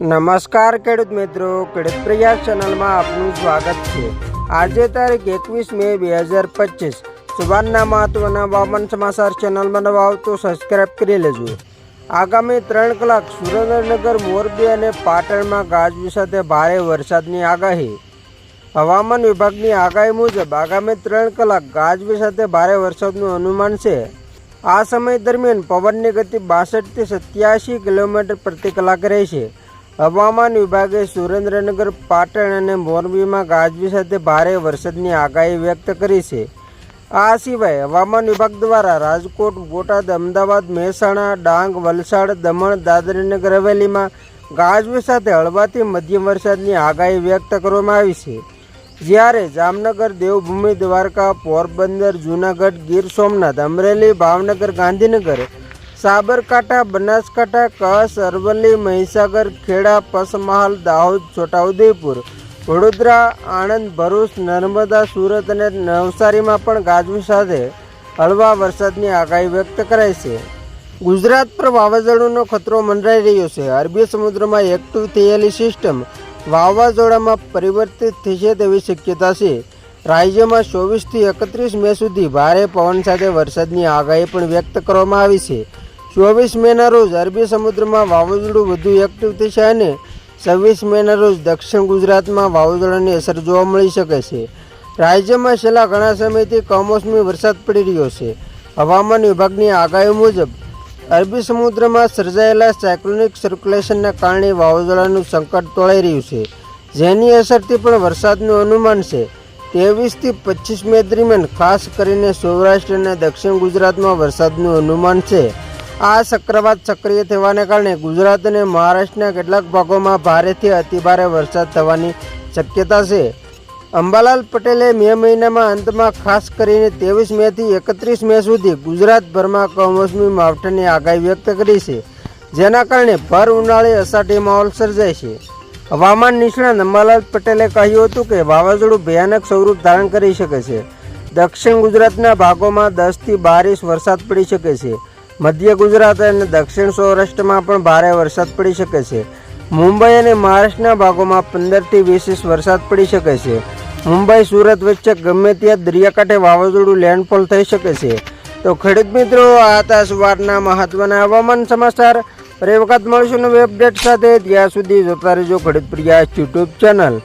નમસ્કાર, ખેડૂત મિત્રો. ખેડૂત પ્રયાસ ચેનલમાં આપનું સ્વાગત છે. આજે તારીખ એકવીસ મે બે હજાર પચીસ. સુબાનના મહત્વના હવામાન સમાચાર ચેનલમાં નવા આવતો તો સબસ્ક્રાઇબ કરી લેજો. આગામી ત્રણ કલાક સુરેન્દ્રનગર, મોરબી અને પાટણમાં ગાજવી સાથે ભારે વરસાદની આગાહી. હવામાન વિભાગની આગાહી મુજબ આગામી ત્રણ કલાક ગાજવી સાથે ભારે વરસાદનું અનુમાન છે. આ સમય દરમિયાન પવનની ગતિ બાસઠથી સત્યાસી કિલોમીટર પ્રતિ કલાક રહેશે. હવામાન વિભાગે સુરેન્દ્રનગર, પાટણ અને મોરબીમાં ગાજવી સાથે ભારે વરસાદની આગાહી વ્યક્ત કરી છે. આ સિવાય હવામાન વિભાગ દ્વારા રાજકોટ, બોટાદ, અમદાવાદ, મહેસાણા, ડાંગ, વલસાડ, દમણ દાદરીનગર હવેલીમાં ગાજવી સાથે હળવાથી મધ્યમ વરસાદની આગાહી વ્યક્ત કરવામાં આવી છે. જ્યારે જામનગર, દેવભૂમિ, દ્વારકા, પોરબંદર, જૂનાગઢ, ગીર સોમનાથ, અમરેલી, ભાવનગર, ગાંધીનગર સાબરકાંઠા, બનાસકાંઠા, કચ્છ, અરવલ્લી, મહીસાગર, ખેડા, પસમહાલ, દાહોદ, છોટાઉદેપુર, વડોદરા, આણંદ, ભરૂચ, નર્મદા, સુરત અને નવસારીમાં પણ ગાજવી સાથે હળવા વરસાદની આગાહી વ્યક્ત કરાઈ છે. ગુજરાત પર વાવાઝોડાનો ખતરો મંડરાઈ રહ્યો છે. અરબી સમુદ્રમાં એક્ટિવ થયેલી સિસ્ટમ વાવાઝોડામાં પરિવર્તિત થશે તેવી શક્યતા છે. રાજ્યમાં ચોવીસથી એકત્રીસ મે સુધી ભારે પવન સાથે વરસાદની આગાહી પણ વ્યક્ત કરવામાં આવી છે. ચોવીસ મેના રોજ અરબી સમુદ્રમાં વાવાઝોડું વધુ એક્ટિવ થશે અને છવ્વીસ મેના રોજ દક્ષિણ ગુજરાતમાં વાવાઝોડાની અસર જોવા મળી શકે છે. રાજ્યમાં છેલ્લા ઘણા સમયથી કમોસમી વરસાદ પડી રહ્યો છે. હવામાન વિભાગની આગાહી મુજબ, અરબી સમુદ્રમાં સર્જાયેલા સાયક્લોનિક સર્ક્યુલેશનના કારણે વાવાઝોડાનું સંકટ તોળાઈ રહ્યું છે. જેની અસરથી પણ વરસાદનું અનુમાન છે. ત્રેવીસથી પચીસ મે દરમિયાન ખાસ કરીને સૌરાષ્ટ્ર અને દક્ષિણ ગુજરાતમાં વરસાદનું અનુમાન છે. આ ચક્રવાત સક્રિય થવાને કારણે ગુજરાત અને મહારાષ્ટ્રના કેટલાક ભાગોમાં ભારેથી અતિભારે વરસાદ થવાની શક્યતા છે. અંબાલાલ પટેલે મે મહિનામાં અંતમાં ખાસ કરીને ત્રેવીસ મેથી એકત્રીસ મે સુધી ગુજરાતભરમાં કમોસમી માવઠાની આગાહી વ્યક્ત કરી છે, જેના કારણે ભર ઉનાળે અષાઢી માહોલ સર્જાય છે. હવામાન નિષ્ણાત અંબાલાલ પટેલે કહ્યું હતું કે વાવાઝોડું ભયાનક સ્વરૂપ ધારણ કરી શકે છે. દક્ષિણ ગુજરાતના ભાગોમાં દસથી બાર ઇંચ વરસાદ પડી શકે છે. મધ્ય ગુજરાત અને દક્ષિણ સૌરાષ્ટ્રમાં પણ ભારે વરસાદ પડી શકે છે. મુંબઈ અને મહારાષ્ટ્રના ભાગોમાં પંદરથી વીસ ઇંચ વરસાદ પડી શકે છે. મુંબઈ, સુરત વચ્ચે ગમે ત્યાં દરિયાકાંઠે વાવાઝોડું લેન્ડફોલ થઈ શકે છે. તો ખેડૂત મિત્રો આ હતા સવારના મહત્વના હવામાન સમાચાર. ફરી વખત મળીશું નવી અપડેટ સાથે. ત્યાં સુધી જોતા રહેજો ખેડૂત પ્રિયા યુટ્યુબ ચેનલ.